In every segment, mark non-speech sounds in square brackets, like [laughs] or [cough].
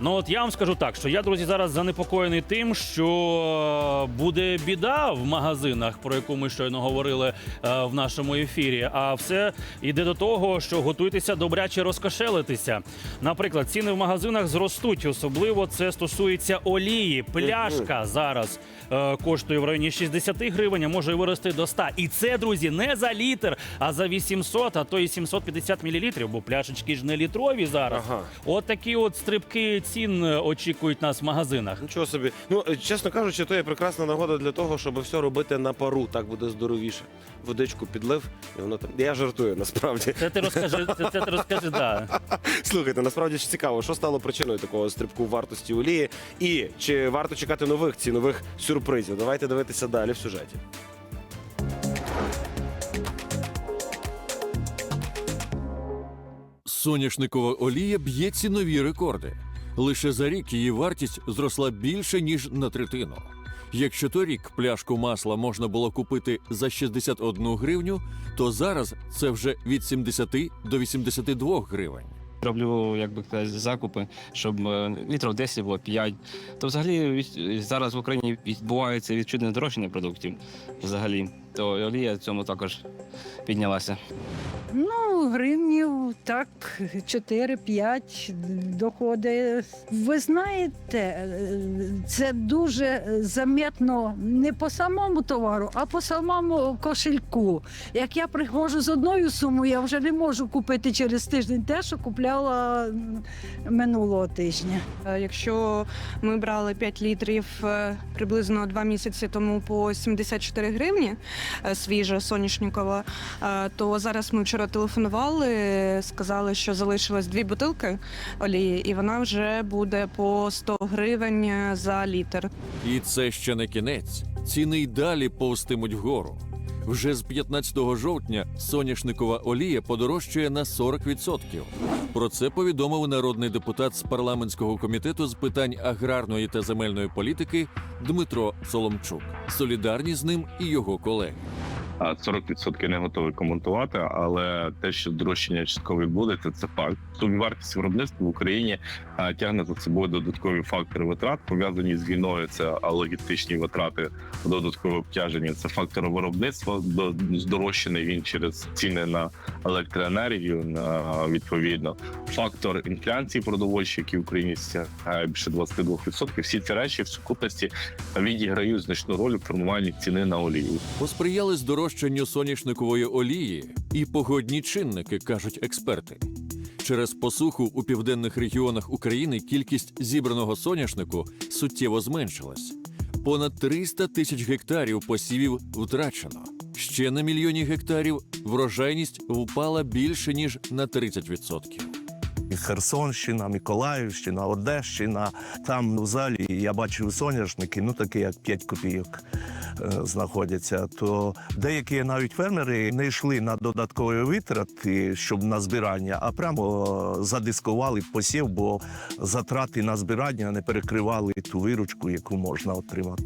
Ну от я вам скажу так, що я, друзі, зараз занепокоєний тим, що буде біда в магазинах, про яку ми щойно говорили е, в нашому ефірі. А все йде до того, що готуйтеся добряче розкошелитися. Наприклад, ціни в магазинах зростуть. Особливо це стосується олії. Пляшка зараз е, коштує в районі 60 гривень, а може і вирости до 100. І це, друзі, не за літр, а за 800, а то і 750 мл, бо пляшечки ж не літрові зараз. Ага. От такі от стрибки цін е, очікують нас в магазинах. Нічого собі. Ну, е, чесно кажучи, то є прекрасна нагода для того, щоб все робити на пару. Так буде здоровіше. Водичку підлив, і воно там. Я жартую насправді. Це ти розкажи, це, це ти розкажи, да. [laughs] Слухайте, насправді ж цікаво, що стало причиною такого стрибку вартості олії, і чи варто чекати нових цінових сюрпризів? Давайте дивитися далі в сюжеті. Соняшникова олія б'є цінові рекорди. Лише за рік її вартість зросла більше ніж на третину. Якщо торік пляшку масла можна було купити за 61 гривню, то зараз це вже від 70 до 82 гривень. Роблю, як би казати, закупи, щоб е, літрів 10 було 5. То взагалі зараз в Україні відбувається відчутне здорожчання продуктів. Взагалі, то олія в цьому також піднялася. Ну, гривнів так, 4-5 доходить. Ви знаєте, це дуже замітно не по самому товару, а по самому кошельку. Як я приходжу з одною сумою, я вже не можу купити через тиждень те, що купляла минулого тижня. Якщо ми брали 5 літрів е, приблизно 2 місяці тому по 74 гривні свіжа соняшникова, е, то зараз ми вчора телефонували, сказали, що залишилось дві бутилки олії, і вона вже буде по 100 гривень е, за літр. І це ще не кінець. Ціни й далі повстимуть вгору. Вже з 15 жовтня соняшникова олія подорожчає на 40%. Про це повідомив народний депутат з парламентського комітету з питань аграрної та земельної політики Дмитро Соломчук. Солідарні з ним і його колеги. А 40% не готовий коментувати, але те, що зрощення частково відбудеться, це факт. Собівартість виробництва в Україні тягне за собою додаткові фактори витрат, пов'язані з війною. Це логістичні витрати, додаткове обтяження. Це фактор виробництва до- здорожчаний він через ціни на електроенергію. На відповідно фактор інфляції продовольчої, який в Україні сягає більше 22%. Всі ці речі в сукупності відіграють значну роль у формуванні ціни на олію. Посприяли здорожчанню соняшникової олії і погодні чинники, кажуть експерти. Через посуху у південних регіонах України кількість зібраного соняшнику суттєво зменшилась. Понад 300 тисяч гектарів посівів втрачено. Ще на мільйоні гектарів врожайність впала більше ніж на 30%. І Херсонщина, Миколаївщина, Одещина. Там в залі я бачив соняшники, ну такі як 5 копійок е, знаходяться. То деякі навіть фермери не йшли на додаткові витрати, щоб на збирання, а прямо задискували посів, бо затрати на збирання не перекривали ту виручку, яку можна отримати.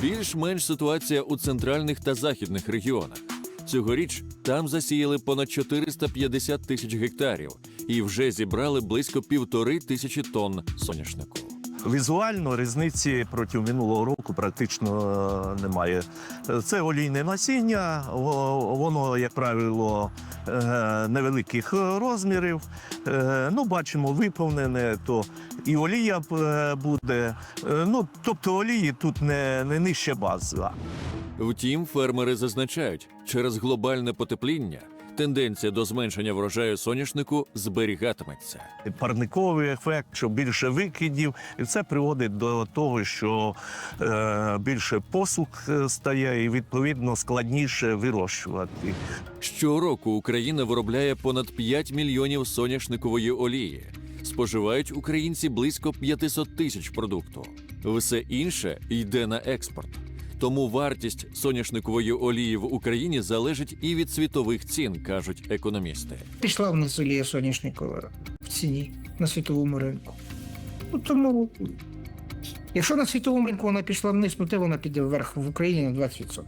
Більш-менш ситуація у центральних та західних регіонах. Цьогоріч там засіяли понад 450 тисяч гектарів і вже зібрали близько півтори тисячі тонн соняшнику. Візуально різниці проти минулого року практично е, немає. Це олійне насіння, воно, як правило, е, невеликих розмірів. Е, Ну, бачимо, виповнене, то і олія буде. Ну, тобто олії тут не, не нижча база. Втім, фермери зазначають, через глобальне потепління тенденція до зменшення врожаю соняшнику зберігатиметься. парниковий ефект, що більше викидів, і це приводить до того, що е, більше посух е, стає, і відповідно складніше вирощувати. Щороку Україна виробляє понад 5 мільйонів соняшникової олії. Споживають українці близько 500 тисяч продукту. Все інше йде на експорт. Тому вартість соняшникової олії в Україні залежить і від світових цін, кажуть економісти. пішла в нас олія соняшникова в ціні на світовому ринку. Ну, тому, якщо на світовому ринку вона пішла вниз, то те вона піде вверх в Україні на 20%.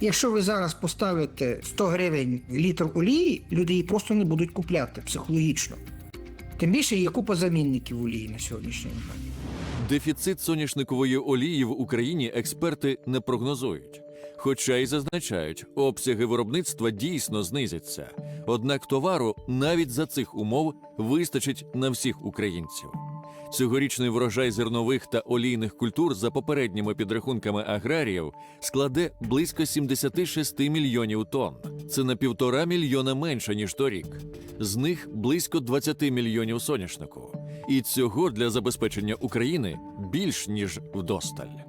Якщо ви зараз поставите 100 гривень літр олії, люди її просто не будуть купляти психологічно. Тим більше є купа замінників олії на сьогоднішній момент. Дефіцит соняшникової олії в Україні експерти не прогнозують. Хоча й зазначають, обсяги виробництва дійсно знизяться. Однак товару навіть за цих умов вистачить на всіх українців. Цьогорічний врожай зернових та олійних культур за попередніми підрахунками аграріїв складе близько 76 мільйонів тонн. Це на півтора мільйона менше ніж торік. З них близько 20 мільйонів соняшнику. І цього для забезпечення України більш ніж вдосталь.